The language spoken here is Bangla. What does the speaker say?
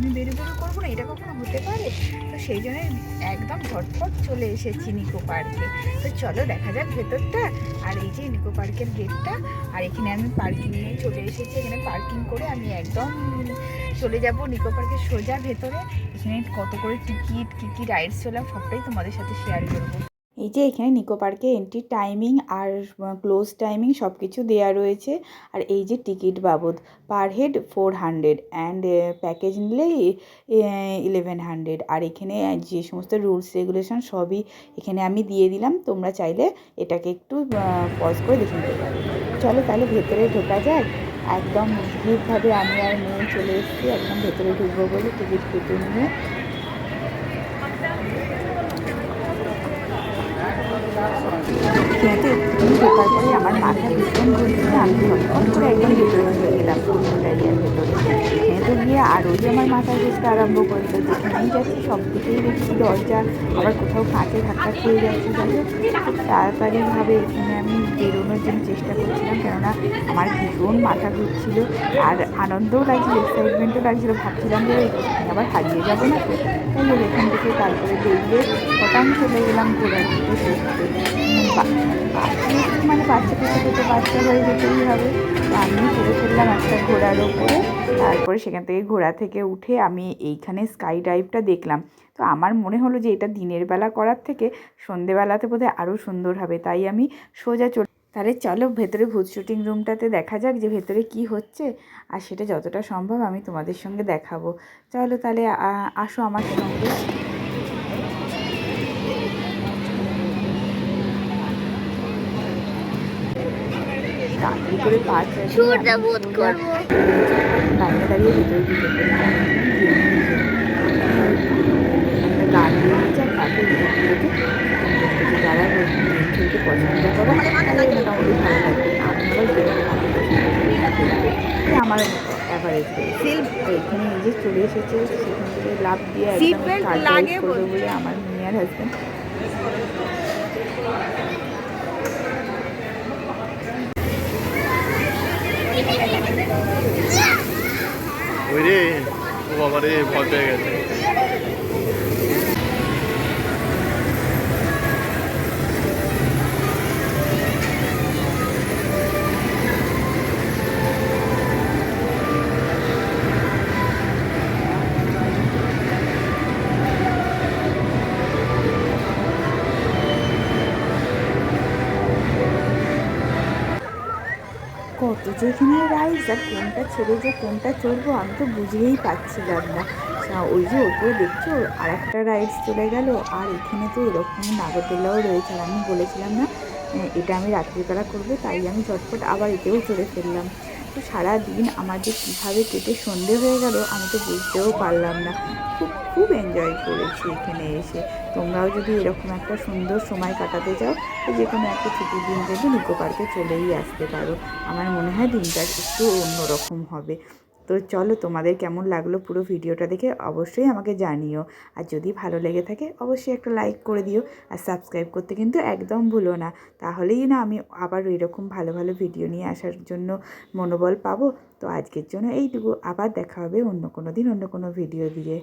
আমি বেরো বেরো করব না, এটা কখনো হতে পারে? তো সেই জন্য একদম ঝটপট চলে এসেছি নিকো পার্কে। তো চলো দেখা যাক ভেতরটা, আর এই যে নিকো পার্কের গেটটা, আর এখানে আমি পার্কিং নিয়ে চলে এসেছি। এখানে পার্কিং করে আমি একদম চলে যাব নিকো পার্কের সোজা ভেতরে। এখানে কত করে টিকিট কী কী রাইডস চলাম সবটাই তোমাদের সাথে শেয়ার করব। এই যে এখানে নিকো পার্কে এন্ট্রি টাইমিং আর ক্লোজ টাইমিং সব কিছু দেওয়া রয়েছে। আর এই যে টিকিট বাবদ per head four hundred and package নিলে ইলেভেন হান্ড্রেড আর এখানে যে সমস্ত রুলস রেগুলেশন সবই এখানে আমি দিয়ে দিলাম। তোমরা চাইলে এটাকে একটু পজ করে দেখে নিতে পারো। চলো তাহলে ভেতরে ঢোকা যাক। একদম নিখুঁতভাবে আমি আর মেয়ে চলে এসেছি। একদম ভেতরে ঢুকবো বলে টিকিট কেটে নিয়ে খেতে একটু ঢোকার পরে আমার মাথা ভীষণ ঘুরছে, আমি ঝটপট করে একদম ভেতরে ঢুকে গেলাম ডাইয়ার ভেতরে। খেতে গিয়ে আর ওই আমার মাথা ঘুরতে আরম্ভ করল যেখানেই যাচ্ছি সব দিকেই দেখছি, দরজা আবার কোথাও কাঁচে ধাক্কা খেয়ে যাচ্ছি খুব তাড়াতাড়িভাবে এখানে আমি বেরোনোর জন্য চেষ্টা করছিলাম, কেননা আমার ভীষণ মাথা ঘুরছিল, আর আনন্দও লাগছিল এক্সাইটমেন্টও লাগছিল, ভাবছিলাম যে আবার হারিয়ে যাব না। তাই এখান থেকে তারপরে বেরিয়ে হঠাৎ চলে গেলাম দেখতে। মানে বাচ্চা থেকে তো বাচ্চা হয়ে যেতেই হবে। আমি চলে ফেললাম একটা ঘোড়ার ওপরে। তারপরে সেখান থেকে ঘোড়া থেকে উঠে আমি এইখানে স্কাই ড্রাইভটা দেখলাম। তো আমার মনে হলো যে এটা দিনের বেলা করার থেকে সন্ধেবেলাতে বোধহয় আরও সুন্দর হবে। তাই আমি সোজা চলে তাহলে চলো ভেতরে ভূত শুটিং রুমটাতে দেখা যাক যে ভেতরে কি হচ্ছে। আর সেটা যতটা সম্ভব আমি তোমাদের সঙ্গে দেখাবো। চলো তাহলে আসো আমার সঙ্গে। তাড়াতাড়ি করে। দাঁড়িয়ে দাঁড়িয়ে ভেতরে আর তাকে ঢুকে যারা খেলতে পছন্দ করে মোটামুটি ভালো লাগবে আমার অ্যাভারেজ সিল্ক এখানে নিজে চলে এসেছে সেখান থেকে লাভ দিয়ে একদম কার বলছে। বলে আমার মেয়ে আর হাজব্যান্ড ওই রে ও বাবা রে ভয় পেয়ে গেছে। কত যে এখানে রাইস আর কোনটা ছেড়ে যে কোনটা চড়বো, আমি তো বুঝেই পাচ্ছিলাম না। ওই যে ওপরে দেখছ আর একটা রাইডস চলে গেল, আর এখানে তো এরকম নাগরদোলাও রয়েছে। আর আমি বলেছিলাম না এটা আমি রাত্রিবেলা করব, তাই আমি ঝটপট আবার এতেও চড়ে ফেললাম। তো সারাদিন আমার যে কীভাবে কেটে সন্ধে হয়ে গেল, আমি তো বুঝতেও পারলাম না। খুব খুব এনজয় করেছি এখানে এসে। তোমরাও যদি এরকম একটা সুন্দর সময় কাটাতে চাও, তো যে কোনো একটা ছুটির দিন যদি নিকো পার্কে চলেই আসতে পারো। আমার মনে হয় দিনটা একটু অন্যরকম হবে। তো চলো তোমাদের কেমন লাগল পুরো ভিডিওটা দেখে অবশ্যই আমাকে জানিও। আর যদি ভালো লেগে থাকে, অবশ্যই একটা লাইক করে দিও। আর সাবস্ক্রাইব করতে কিন্তু একদম ভুলো না। তাহলেই না আমি আবার এরকম ভালো ভালো ভিডিও নিয়ে আসার জন্য মনোবল পাবো। তো আজকের জন্য এইটুকু। আবার দেখা হবে অন্য কোনো দিন, অন্য কোনো ভিডিও দিয়ে।